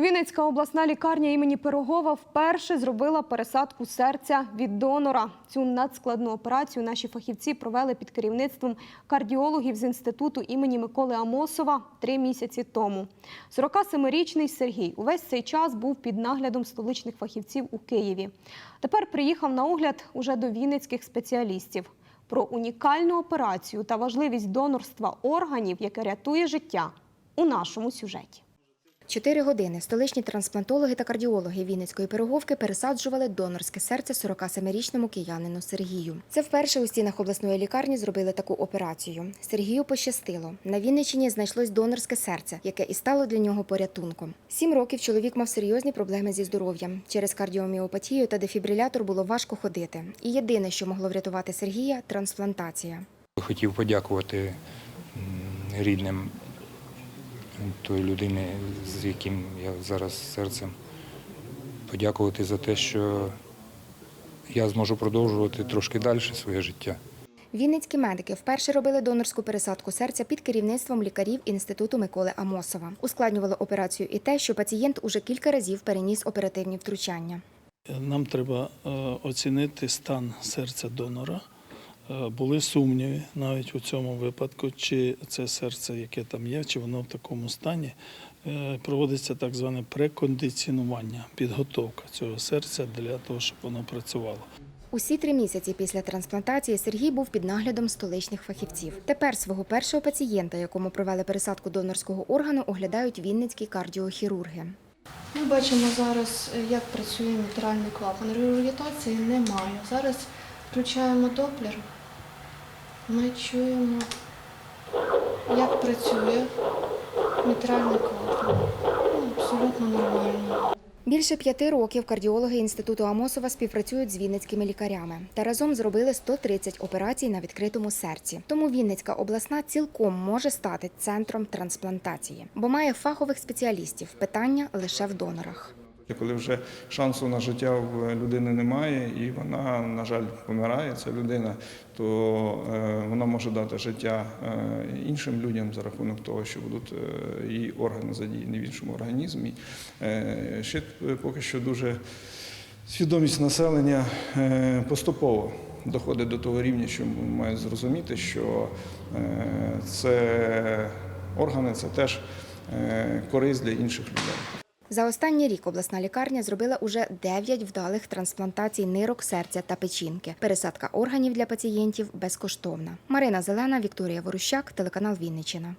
Вінницька обласна лікарня імені Пирогова вперше зробила пересадку серця від донора. Цю надскладну операцію наші фахівці провели під керівництвом кардіологів з інституту імені Миколи Амосова три місяці тому. 47-річний Сергій увесь цей час був під наглядом столичних фахівців у Києві. Тепер приїхав на огляд уже до вінницьких спеціалістів. Про унікальну операцію та важливість донорства органів, яке рятує життя, у нашому сюжеті. Чотири години столичні трансплантологи та кардіологи Вінницької пироговки пересаджували донорське серце 47-річному киянину Сергію. Це вперше у стінах обласної лікарні зробили таку операцію. Сергію пощастило. На Вінниччині знайшлось донорське серце, яке і стало для нього порятунком. Сім років чоловік мав серйозні проблеми зі здоров'ям. Через кардіоміопатію та дефібрилятор було важко ходити. І єдине, що могло врятувати Сергія трансплантація. Хотів подякувати рідним тої людини, з яким я зараз серцем. Подякувати за те, що я зможу продовжувати трошки далі своє життя. Вінницькі медики вперше робили донорську пересадку серця під керівництвом лікарів інституту Миколи Амосова. Ускладнювало операцію і те, що пацієнт уже кілька разів переніс оперативні втручання. Нам треба е, оцінити стан серця донора. Е, Були сумніви навіть у цьому випадку, чи це серце, яке там є, чи воно в такому стані. Е, Проводиться так зване прекондиціонування, підготовка цього серця для того, щоб воно працювало. Усі три місяці після трансплантації Сергій був під наглядом столичних фахівців. Тепер свого першого пацієнта, якому провели пересадку донорського органу, оглядають вінницькі кардіохірурги. Ми бачимо зараз, як працює мітральний клапан. Регургітації немає. Зараз включаємо доплер. Ми чуємо, як працює мітральний клапан. Ну, абсолютно нормально. Більше п'яти років кардіологи інституту Амосова співпрацюють з вінницькими лікарями та разом зробили 130 операцій на відкритому серці. Тому Вінницька обласна цілком може стати центром трансплантації, бо має фахових спеціалістів. Питання лише в донорах. Коли вже шансу на життя в людини немає, і вона, на жаль, помирає, ця людина, то е, вона може дати життя е, іншим людям за рахунок того, що будуть е, її органи задіяні в іншому організмі. Ще поки що дуже свідомість населення поступово доходить до того рівня, що має зрозуміти, що це органи це теж користь для інших людей. За останній рік обласна лікарня зробила уже 9 вдалих трансплантацій нирок, серця та печінки. Пересадка органів для пацієнтів безкоштовна. Марина Зелена, Вікторія Ворущак, телеканал Вінниччина.